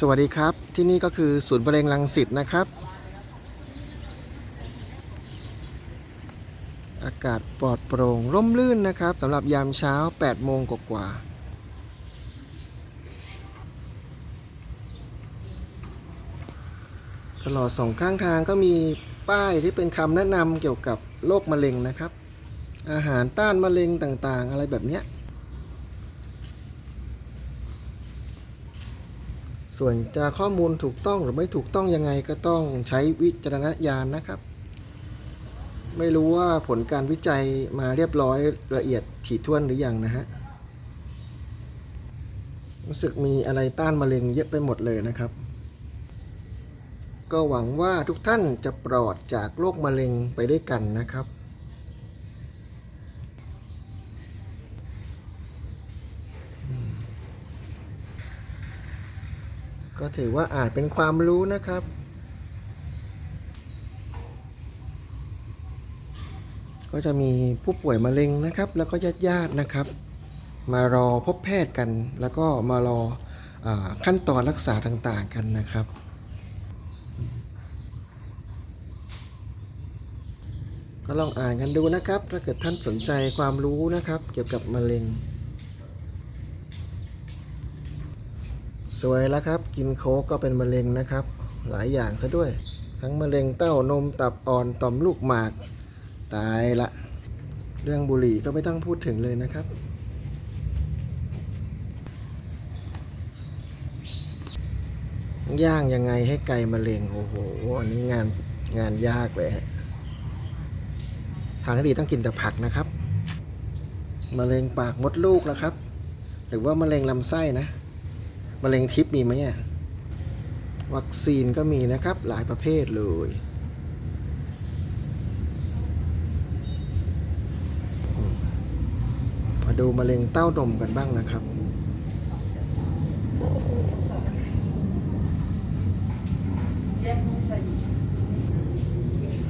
สวัสดีครับ ที่นี่ก็คือศูนย์มะเร็งรังสิตนะครับ อากาศปลอดโปร่งร่มรื่นนะครับสำหรับยามเช้า 8 โมงกว่าๆตลอดสองข้างทางก็มีป้ายที่เป็นคำแนะนำเกี่ยวกับโรคมะเร็งนะครับ อาหารต้านมะเร็งต่างๆ อะไรแบบเนี้ย ส่วนจะข้อมูลถูกต้องหรือไม่ถูกต้องยังไงก็ต้องใช้วิจารณญาณนะครับ ไม่รู้ว่าผลการวิจัยมาเรียบร้อยละเอียดถี่ถ้วนหรือยังนะฮะรู้สึกมีอะไรต้านมะเร็งเยอะไปหมดเลยนะครับ ก็หวังว่าทุกท่านจะปลอดจากโรคมะเร็งไปด้วยกันนะครับ ก็ถือว่าอาจเป็นความรู้นะครับ ก็จะมีผู้ป่วยมะเร็งนะครับ แล้วก็ญาติญาติๆนะครับ มารอพบแพทย์กัน แล้วก็มารออขั้นตอนรักษาต่างๆกันนะครับก็ลองอ่านกันดูนะครับ ถ้าเกิดท่านสนใจความรู้นะครับ เกี่ยวกับมะเร็ง สวยแล้วครับ กินโค้กก็เป็นมะเร็งนะครับ หลายอย่างซะด้วย ทั้งมะเร็งเต้านมตับอ่อนต่อมลูกหมาก ตายละ เรื่องบุหรี่ก็ไม่ต้องพูดถึงเลยนะครับ ย่างยังไงให้ไกลมะเร็งโอ้โหอันนี้งานงานยากเลยทางที่ดีต้องกินแต่ผักนะครับมะเร็งปากมดลูกแล้วครับ หรือว่ามะเร็งลำไส้นะ มะเร็งทิพย์มีไหมอะวัคซีนก็มีนะครับหลายประเภทเลยมมาดูมะเร็งเต้านมกันบ้างนะครับ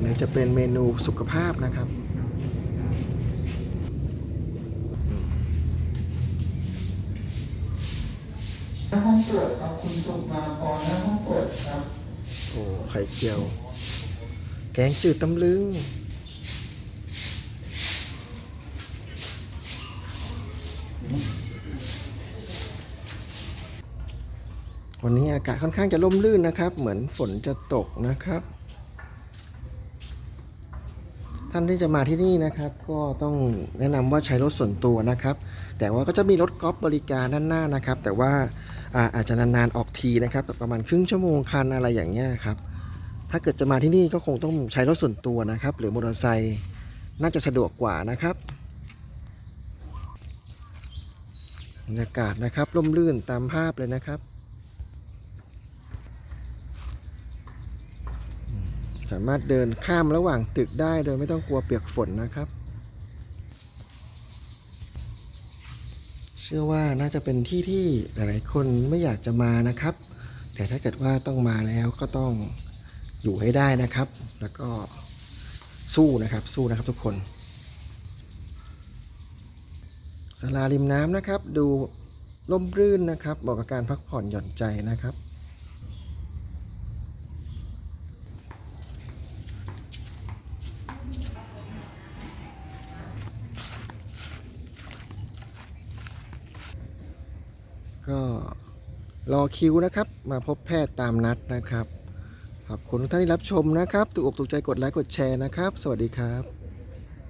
นี่จะเป็นเมนูสุขภาพนะครับ น้าห้องเปิดครับคุณสุมาพรหน้าห้องเปิดครับ โอ้ไข่เจียว แกงจืดตำลึง วันนี้อากาศค่อนข้างจะร่มรื่นนะครับ เหมือนฝนจะตกนะครับ ท่านที่จะมาที่นี่นะครับ ก็ต้องแนะนำว่าใช้รถส่วนตัวนะครับ แต่ว่าก็จะมีรถกอล์ฟบริการด้านหน้านะครับ แต่ว่าอาอาจจะนานๆออกทีนะครับ ประมาณครึ่งชั่วโมงคันอะไรอย่างเงี้ยครับ ถ้าเกิดจะมาที่นี่ก็คงต้องใช้รถส่วนตัวนะครับ หรือมอเตอร์ไซค์น่าจะสะดวกกว่านะครับบรรยากาศนะครับร่มรื่นตามภาพเลยนะครับอืม สามารถเดินข้ามระหว่างตึกได้โดยไม่ต้องกลัวเปียกฝนนะครับ เชื่อว่าน่าจะเป็นที่ที่หลายๆ คนไม่อยากจะมานะครับ แต่ถ้าเกิดว่าต้องมาแล้วก็ต้องอยู่ให้ได้นะครับ แล้วก็สู้นะครับสู้นะครับทุกคนสาราริมน้ำนะครับ ดูร่มรื่นนะครับเหมาะกับการพักผ่อนหย่อนใจนะครับ ก็รอคิวนะครับ มาพบแพทย์ตามนัดนะครับ ขอบคุณทุกท่านที่รับชมนะครับ ถูกอกถูกใจกดไลค์กดแชร์นะครับ สวัสดีครับ